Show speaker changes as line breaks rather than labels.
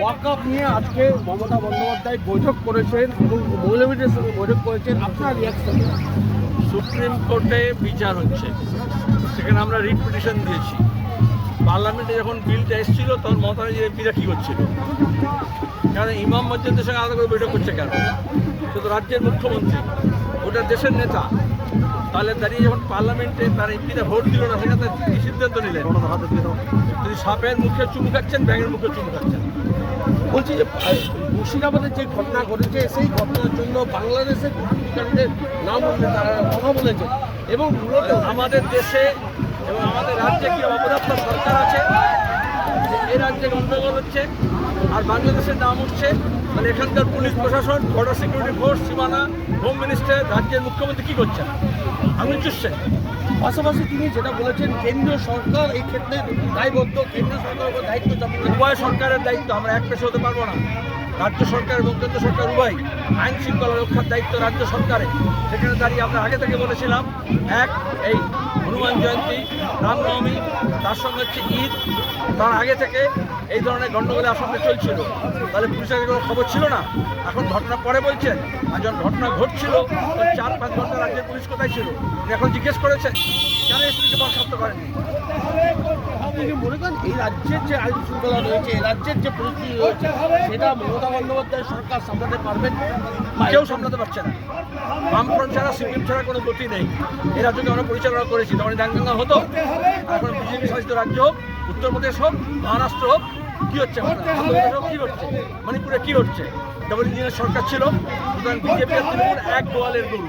ওয়াকআপ নিয়ে আজকে মমতা বন্দ্যোপাধ্যায় বৈঠক করেছেন এবং মৌলবীদের সঙ্গে বৈঠক করেছেন। আপনার রিয়াকশন
সুপ্রিম কোর্টে বিচার হচ্ছে। সেখানে আমরা রিট পিটিশন দিয়েছি। পার্লামেন্টে যখন বিলটা এসেছিল তখন মমতা এমপিরা কী করছিল কারণ ইমাম মসজিদের সঙ্গে আলাদা করে বৈঠক করছে কেন? সে তো রাজ্যের মুখ্যমন্ত্রী ওটা দেশের নেতা। তাহলে দাঁড়িয়ে যখন পার্লামেন্টে তার এমপিরা ভোট দিল না সেখানে তার সিদ্ধান্ত নিলেন? যদি সাপের মুখে চুমু খাচ্ছেন ব্যাঙের মুখে চুমু খাচ্ছেন।
বলছি যে মুর্শিদাবাদের যে ঘটনা ঘটেছে, সেই ঘটনার জন্য বাংলাদেশের কূটনীতিকারীদের নাম উল্লেখ তারা কথা বলেছে। এবং মূলত
আমাদের দেশে এবং আমাদের রাজ্যে কি অপদার্থ সরকার আছে? এই রাজ্যে গণ্ডগোল হচ্ছে, আর বাংলাদেশের নাম উঠছে। মানে এখানকার পুলিশ প্রশাসন বর্ডার সিকিউরিটি ফোর্স সীমানা হোম মিনিস্টার রাজ্যের মুখ্যমন্ত্রী কী করছেন? আমি চুষছেন
পাশাপাশি তিনি যেটা বলেছেন, কেন্দ্রীয় সরকার এই ক্ষেত্রে দায়বদ্ধ। কেন্দ্রীয় সরকার উপর দায়িত্ব চাপিয়ে
উভয় সরকারের দায়িত্ব, আমরা এক পেশে হতে পারব না। রাজ্য সরকার এবং কেন্দ্র সরকার উভয় আইন শৃঙ্খলা রক্ষার দায়িত্ব রাজ্য সরকারের। সেখানে দাঁড়িয়ে আমরা আগে থেকে বলেছিলাম, এক, এই হনুমান জয়ন্তী রামনবমী তার সঙ্গে হচ্ছে ঈদ। তার আগে থেকে এই ধরনের গণ্ডগোলের আশঙ্কা চলছিল। তাহলে পুলিশের কোনো খবর ছিল না? এখন ঘটনা পরে বলছেন আর যখন ঘটনা ঘটছিল চার পাঁচ ঘণ্টা রাজ্যের পুলিশ কোথায় ছিল? এখন জিজ্ঞেস করেছেন কেন এসপিকে বরখাস্ত
মনে করেন এই রাজ্যের যে আইন শৃঙ্খলা রয়েছে এই রাজ্যের যে পরিস্থিতি রয়েছে সেটা মমতা বন্দ্যোপাধ্যায় সরকার সামলাতে পারবেন?
কেউ সামলাতে পারছে না। বামফ্রন্ট ছাড়া সিপিএম ছাড়া কোনো গতি নেই। এই রাজ্যকে আমরা পরিচালনা করেছি তখন দাঙ্গাঙ্গা হতো। এখন বিজেপি শাসিত রাজ্য, উত্তরপ্রদেশ হোক, মহারাষ্ট্র হোক, কী হচ্ছে? কি হচ্ছে? মণিপুরে কী হচ্ছে? ডবল ইঞ্জিনের সরকার ছিল, সুতরাং বিজেপি এক গোয়ালের গরু